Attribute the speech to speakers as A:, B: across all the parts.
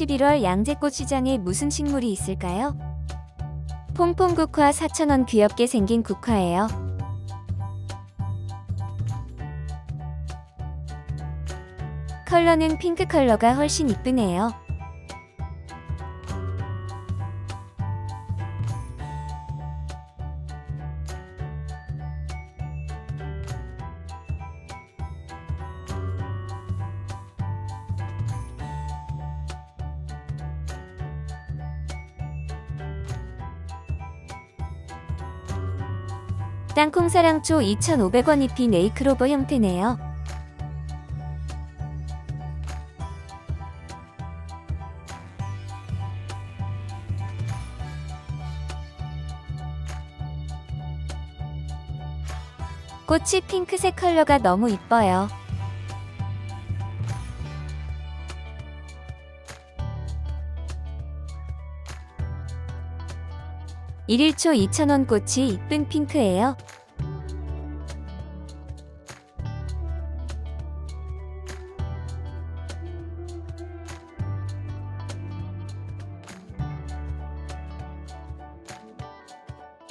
A: 11월 양재꽃 시장에 무슨 식물이 있을까요? 퐁퐁 국화 4,000원 귀엽게 생긴 국화예요. 컬러는 핑크 컬러가 훨씬 이쁘네요. 땅콩사랑초 2,500원 잎이 네이크로버 형태네요. 꽃이 핑크색 컬러가 너무 이뻐요. 일일초 2,000원 꽃이 이쁜 핑크예요.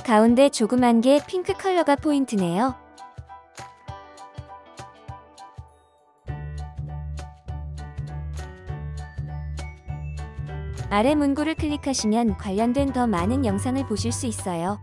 A: 가운데 조그만 게 핑크 컬러가 포인트네요. 아래 문구를 클릭하시면 관련된 더 많은 영상을 보실 수 있어요.